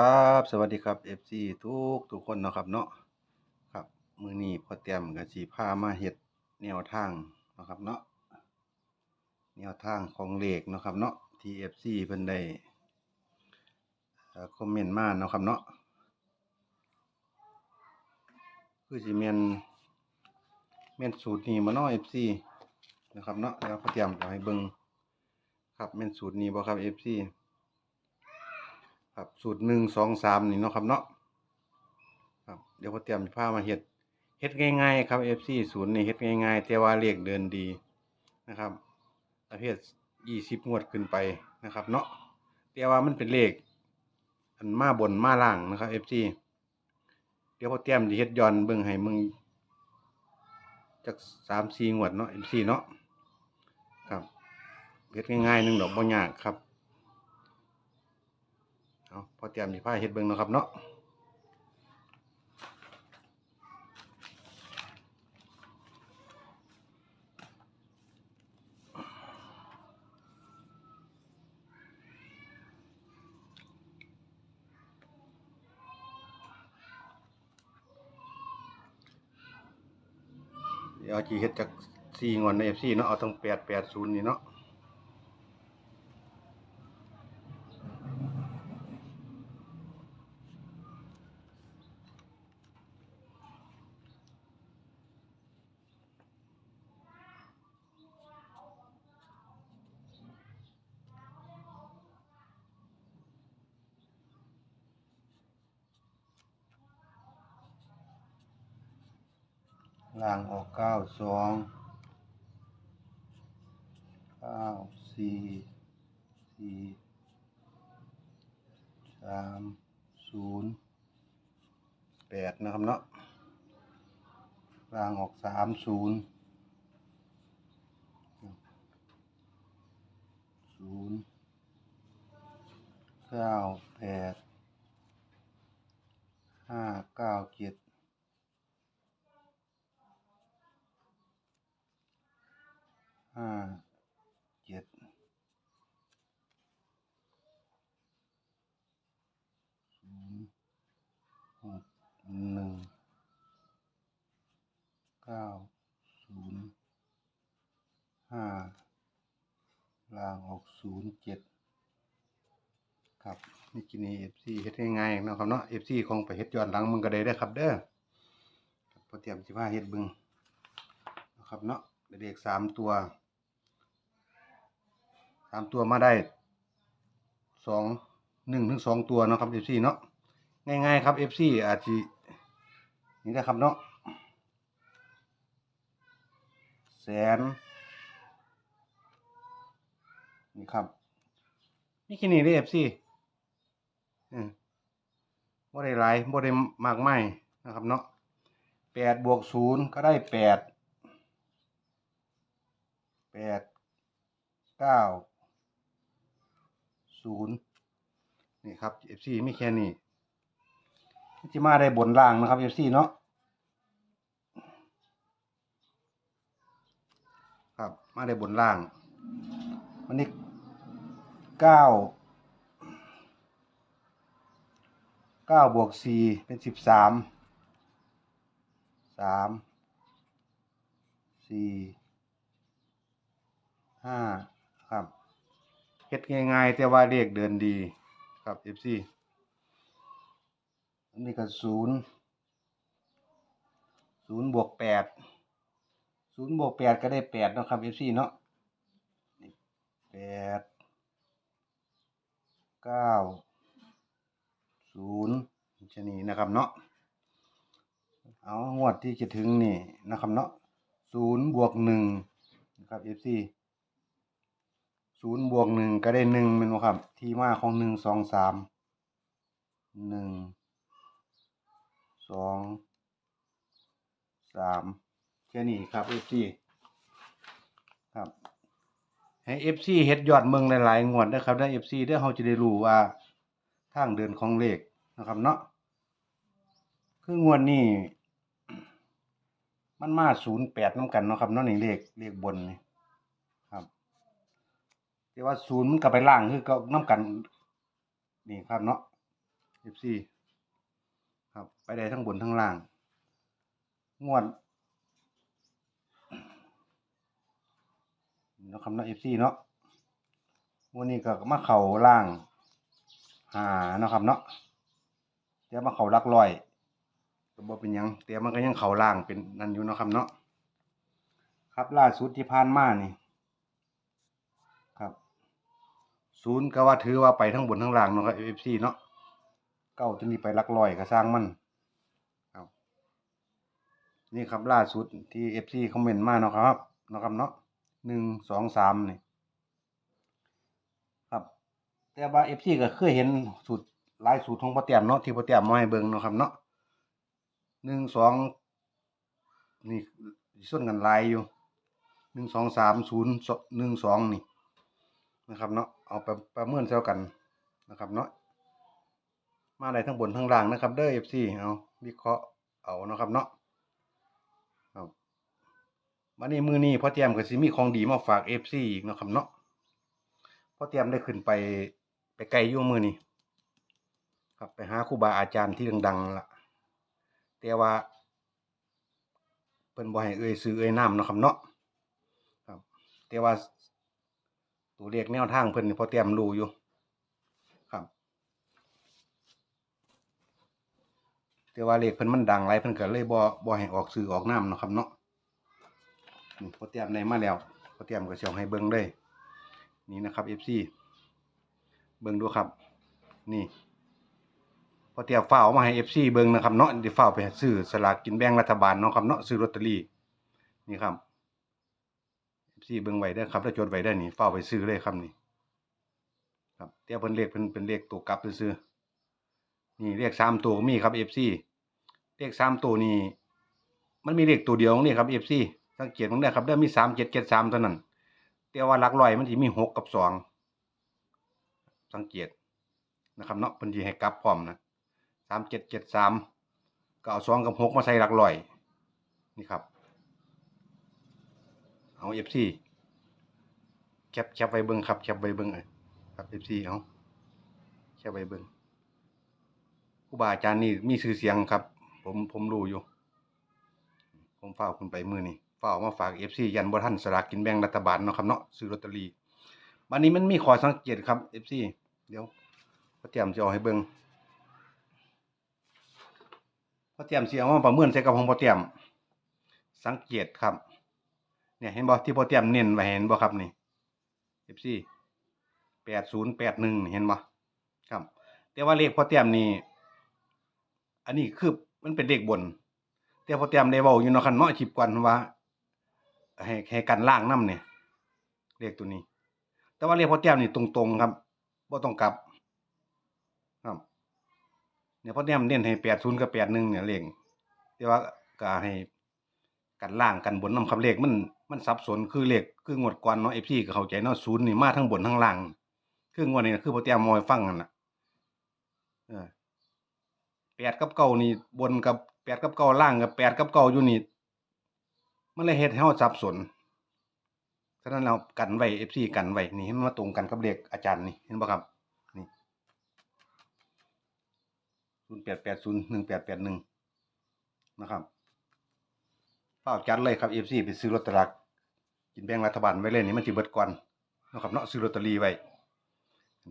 ครับ สวัสดีครับ FC ทุกทุกคนเนาะครับเนาะครับมือนี้พอเตรียมก็สิพามาเฮ็ดแนวทางนะครับเนาะแนวทางของเลขเนาะครับเนาะที่ FC เพิ่นได้คอมเมนต์มาเนาะครับเนาะคือสิแม่นแม่นสูตรนี้บ่เนาะ FC นะครับเนาะแล้วพอเตรียมก็ให้เบิ่งครับแม่นสูตรนี้บ่ครับ FC ครับสูตรหนึ่งสองสามนี่เนาะครับเนาะครับเดี๋ยวพอเตรียมผ้ามาเฮ็ดเฮ็ดง่ายๆครับ FC ศูนย์นี่เฮ็ดง่ายๆ แต่ว่าเลขเดินดีนะครับประเภทยี่สิบงวดขึ้นไปนะครับ เนาะแต่ว่ามันเป็นเลข อันมาบนมาล่างนะครับ FC เดี๋ยวพอเตรียมสิเฮ็ดย้อนเบิ่งให้มึงจักสามสี่งวดเนาะ FC เนาะครับเฮ็ดง่ายๆหนึงดอกบ่ยากครับ เอาพอเตรียมสิพาเฮ็ดเบิ่งนะครับเนาะเดี๋ยวสิเฮ็ดจักสี่งวดใน FC เนาะเอาทั้ง880นี่เนาะ ล่างออกเก้าสองเก้าสี่สี่สามศูนย์แปดนะครับเนาะล่างออกสามศูนย์ศูนย์เก้าแปดห้าเก้าเจ็ด ห้าเจ็ดศูนย์หกหนึ่งเก้าศูนย์ห้าลางออกศูนย์เจ็ดครับนี่กินีเอฟซีเฮ็ดง่ายๆเนาะครับเนาะเอฟซีของไปเฮ็ดย้อนหลังมึงก็ได้เด้ครับเด้อพอเตรียมสิพาเฮ็ดบึงนะครับเนาะได้เลขสามตัวามตัวมาได้สองหนึ่งถึงสองตัวเนาะครับ FC เนาะง่ายๆครับ FC อาจจะนี่นะครับเนาะแสนนี่ครับนี่ค่นี้เลย FC อืมบ่ได้หลายบ่ได้มากมายนะครับเนาะแปดบวกศูนย์ก็ได้แปดแปดเก้า ศูนย์นี่ครับ FC มีแค่นี้ที่มาได้บนล่างนะครับ FC เนาะครับ มาได้บนล่างวันนี้เก้าเก้าบวกสี่เป็นสิบสามสามสี่ห้าครับ เฮ็ดง่ายๆแต่ว่าเลขเดินดีครับ FC อันนี้ก็ศูนย์ศูนย์บวกแปดศูนย์บวกแปดก็ได้แปดนะครับ FC เนาะแปดเก้าศูนย์ชนีนะครับเนาะเอางวดที่จะถึงนี่นะครับเนาะศูนย์บวกหนึ่งนะครับ FC ศูนย์บวกหนึ่งก็ได้หนึ่งเป็นบ่ครับ ที่มาของหนึ่งสองสามหนึ่งสองสามแค่นี้ครับ FC ครับให้ FC เฮ็ดยอดเมืองหลายๆงวดนะครับได้ FC เด้เฮาจะได้รู้ว่าทางเดินของเลขนะครับเนาะคืองวดนี้มันมา08นย์แปดน้ำกันเนาะครับเนาะนี่เลขเลขบนนี่ แต่ว่าศูนย์มันก็ไปล่างคือก็น้ำกัน นี่ครับเนาะ FC ครับไปได้ทั้งบนทั้งล่าง งวดนะครับเนาะ FC เนาะวันนี้ก็มาเข่าล่างหาเนาะครับเนาะแต่มาเข่าหลักร้อยก็บ่เป็นยังแต่มันก็ยังเข่าล่างเป็นนั่นอยู่เนาะครับเนาะครับล่าสุดที่ผ่านมานี่ครับ ศูนย์ก็ว่าถือว่าไปทั้งบนทั้งล่างเนาะครับ FC เนาะเก้าตัวนี้ไปลักร้อยก็สร้างมันครับนี่ครับล่าสุดที่ FC คอมเมนต์มาเนาะครับเนาะครับเนาะหนึ่งสองสามนี่ครับ แต่ว่า FC ก็เคยเห็นสูตรลายสูตรของพ่อแต้มเนาะที่พ่อแต้มมาให้เบิ่งเนาะครับเนาะหนึ่งสองนี่ส่วนกันลายอยู่หนึ่งสองสามศูนย์หนึ่งสองนี่นะครับเนาะ เอาไปประเมินเท่ากันนะครับเนาะมาได้ทั้งบนทั้งล่างนะครับ เด้อ FC เอาวิเคราะห์เอาเนาะครับเนาะครับวันนี้มือนี้พ่อแต้มก็สิมีของดีมาฝาก FC อีกเนาะครับเนาะพอเตรียมได้ขึ้นไปไปไกลยู่งมือนี่ครับไปหาครูบาอาจารย์ที่ดังๆล่ะแต่ว่าเพิ่นบ่ให้เอ่ยซื้อเอ่ยนามเนาะครับเนาะครับแต่ว่า ตัวเลขแนวทางเพิ่นนี่พอเตรียมรู้อยู่ครับแต่ว่าเลขเพิ่นมันดังหลายเพิ่นก็เลยบ่บ่ให้ออกซื้อออกนามเนาะครับเนาะนี่พอเตรียมได้มาแล้วพอเตรียมก็สิเอาให้เบิ่งเลยนี่นะครับ FC เบิ่งดูครับ นี่พอเตรียมฝ้ากเอามาให้ FC เบิ่งนะครับเนาะเดี๋ยวฝ้าไปซื้อสลากกินแบ่งรัฐบาลเนาะครับเนาะซื้อลอตเตอรี่นี่ครับ FC เบิ่งไว้เด้ครับ แล้วจดไว้ได้นี่ฝ้าไปซื้อเลยครับนี่ครับแต่เพิ่นเลขเพิ่นเป็นเลขตัวกลับซื่อนี่เลขสามตัวมีครับ FC เลขสามตัวนี่มันมีเลขตัวเดียวนี่ครับ FC สังเกตมันได้ครับเด้อมีสามเจ็ดเจ็ดสามเท่านั้นแต่ว่าหลักร้อยมันสิมีหกกับสองสังเกตนะครับเนาะเพิ่นสิให้กลับพร้อมนะสามเจ็ดเจ็ดสามก็เอาสองกับหกมาใส่หลักร้อยนี่ครับ เอาเอฟซีแคปแคปไว้เบิ่งครับแคปไว้เบิ่งเอ้ยครับเอฟซีเอาแคปไว้เบิ่งครูบาอาจารย์นี่มีชื่อเสียงครับ ผมผมรู้อยู่ ผมฝ้าคุณไปมือนี่ฝากเอามาฝากเอฟซียันบ่ทันสลากกินแบ่งรัฐบาลเนาะครับเนาะซื้อลอตเตอรี่วันนี้มันมีขอสังเกตครับเอฟซีเดี๋ยวพ่อเตรียมจะเอาให้เบิ่งพ่อเตรียมเสิเอามาประเมินใส่กับของพ่อเตรียมสังเกตครับ เนี่ยเห็นบ่ที่พ่อเตรียมเน้นไว้เห็นบ่ครับนี่เอฟซีแปดศูนย์แปดหนึ่งเห็นบ่ครับ แต่ว่าเลขพ่อเตรียมนี่อันนี้คือมันเป็นเลขบน แต่พอเตรียมได้เว้าอยู่เนาะคันเนาะคลิปก่อนว่าให้ให้กันล่างนํเนี่ยเลขตัวนี้ แต่ว่าเลขพอเตรียมนี่ตรงๆครับบ่ต้องกลับครับเนี่ยพอเตรียมเน้นให้80กับ81เนี่ยเลขแต่ว่าก็ให้กันล่างกันบนนํครับเลขมัน มันสับสนคือเลขคืองวดก่อนเนาะ FC ก็เข้าใจเนาะ0นี่มาทั้งบนทั้งล่างคืองวดนี้คือพอเตรียมเอาให้ฟังนั่นน่ะเออแปดกับเก้านี่บนกับแปดกับเก้าล่างกับแปดกับเก้าอยู่นี่มันเลยเฮ็ดให้เราสับสนฉะนั้นเรากันไว้ FC กันไว้นี่ให้มันมาตรงกันกับเลขอาจารย์นี่เห็นบ่ครับนี่08801881นย์หนึ่งแปดแปดหนึ่งนะครับเฝ้าจัดเลยครับ FC ไปซื้อลอตเตอรี่ กินแบ่งรัฐบาลไว้เลยนี่มันสิเบิดก่อนเนาะครับเนาะซื้อลอตเตอรี่ไว้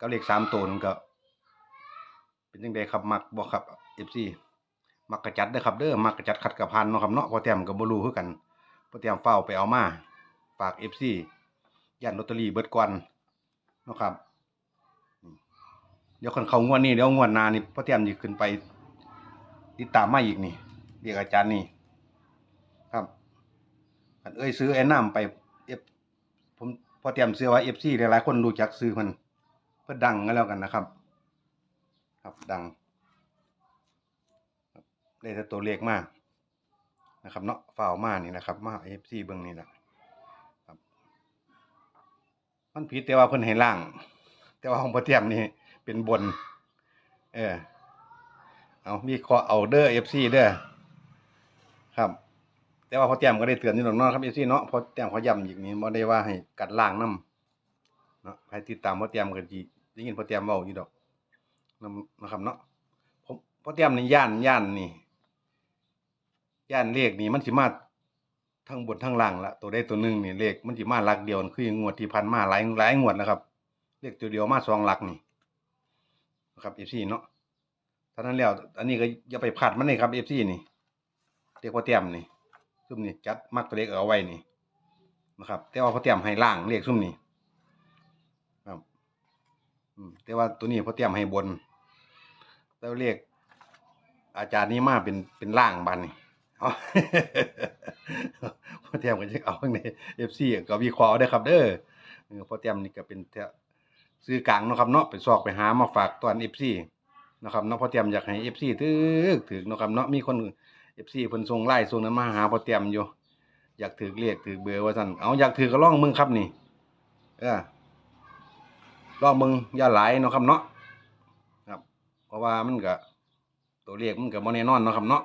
ก็เลข3ตัวนั่นก็ เป็นจังไดครับมักบ่ครับ FC มักกระจัดเด้อครับเด้อมักกระจัดขัดกระพันเนาะครับเนาะพอแต้มก็บ่รู้คือกันพอแต้มเฝ้าไปเอามาฝาก FC ย่านลอตเตอรี่เบิดก่อนเนาะครับ เดี๋ยวคนเขางวดนี้เดี๋ยวงวดนานี่พอแต้มสิขึ้นไปติดตามมาอีกนี่เรียกอาจารย์นี่ ครับคันเอ้ยซื้อไอ้น้ำไป ผมพอแต้มเชื่อว่า FC หลายๆคนรู้จักซื้อมันเพิ่นดังกันแล้วกันนะครับ ครับดังได้แต่ตัวเลขมากนะครับเนาะฝ่าวมานี่นะครับ มาเอฟซีเบิ้องนี่แหละครับมันผิดแต่ว่าเพิ่นให้ล่าง แต่ว่าของพอเทียมนี่เป็นบน เออเอามีขอเอาเด้อเอฟซีเด้อครับ แต่ว่าพอเทียมก็ได้เตือนอยู่หรอกเนาะครับเอฟซีเนาะพอเทียมเขาย้ำอีกนี่บ่ได้ว่าให้กัดล่างนํเนาะใครติดตามพอเทียมก็สิได้ยินพอเทียมเว้าอยู่ดอกนำนะครับเนาะพอเตรียมนี่ย่านย่านนี่ย่านเลขนี่มันสิมาทั้งบนทั้งล่างละตัวใดตัวหนึ่งนี่เลขมันสิมาหลักเดียวคืองวดที่พันมาหลายหลายงวดนะครับ เลขตัวเดียวมาสองหลักนี่นะครับเอฟซีเนาะท่านั้นแล้ว อันนี้ก็อย่าไปพลาดมันเลยครับเอฟซีนี่เรียกว่าเตรียมนี่ ซุ่มนี่จัดมักตัวเลขเอาไว้นี่นะครับ แต่ว่าพอเตรียมให้ล่างเลขซุ่มนี่ครับแต่ว่าตัวนี้พอเตรียมให้บนแล้วเรียกอาจารย์นี้มาเป็นเป็นล่างบันนี่เอาพอเทียมก็จะเอาในเอฟซีก็วิเคราะห์ได้ครับ เด้อพอเทียมนี่ก็เป็นซื้อกลางเนาะครับเนาะไปซอกไปหามาฝากตอนเอฟซีนะครับเนาะพอเทียมอยากให้เอฟซีถึกถึกเนาะครับเนาะมีคน เอฟซีเพิ่นส่งไลน์ส่งนั้นมาหาพอเทียมอยู่ อยากถือเรียกถือเบอร์ว่าซั่นเอาอยากถือก็ล่องมึงครับนี่เออล่องมึงอย่าไหลเนาะครับเนาะครับ เพราะว่ามันก็ตัวเลขมันก็บ่แน่นอนเนาะครับเนาะ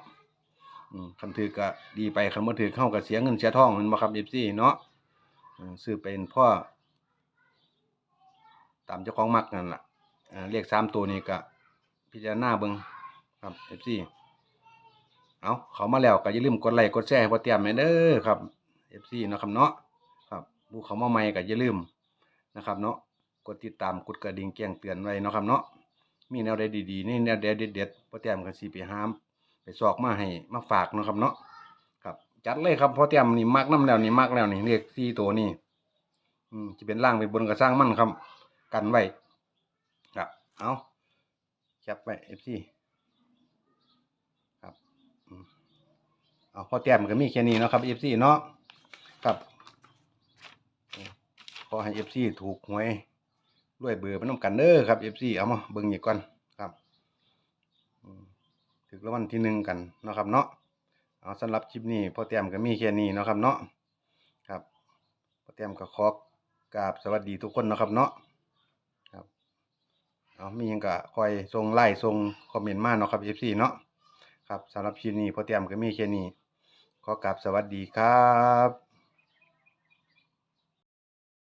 คันถือก็ดีไปคันบ่ถือเข้าก็เสียเงินเสียทองม่นบ่ครับ FC เนาะซื้อเป็นพ่อตามเจ้าของมักนั่นล่ะอ่าเลขสามตัวนี้ก็พิจารณาเบิ่งครับ FC เอาเขามาแล้วก็อย่าลืมกดไลค์กดแชร์ให้พ่อเตรียมแม่เด้อครับ FC เนาะครับเนาะครับผู้เขามาใหม่ก็อย่าลืมนะครับเนาะกดติดตามกดกระดิ่งแจ้งเตือนไว้เนาะครับเนาะมีแนวใดดีๆนี่แนวใดเด็ดๆพ่อแต้มก็สิไปหาม ไปซอกมาให้มาฝากเนาะครับเนาะครับจัดเลยครับพ่อแต้มนี่มักน้ำแล้วนี่มักแล้วนี่เลขสี่ตัวนี่อืมจะเป็นล่างเป็นบนก็สร้างมั่นครับ กันไว้ครับเอาแคปไว้เอฟซีครับอืม เอาพ่อแต้มก็มีแค่นี้เนาะครับเอฟซีเนาะครับขอให้เอฟซีถูกหวยด้วยเบอร์ไปน้ำกันเด้อครับ FC เอามาเบิ่งอีกก่อนครับอืมถึกรางวัลที่หนึ่งกันเนาะครับเนาะเอาสำหรับคลิปนี้พ่อแต้มก็มีแค่นี้เนาะครับเนาะครับพ่อแต้มก็ขอกราบสวัสดีทุกคนเนาะครับเนาะครับเอามียังก็คอยส่งไลน์ส่งคอมเมนต์มาเนาะครับ FC เนาะครับสำหรับคลิปนี้พ่อแต้มก็มีแค่นี้ ขอกราบสวัสดีครับ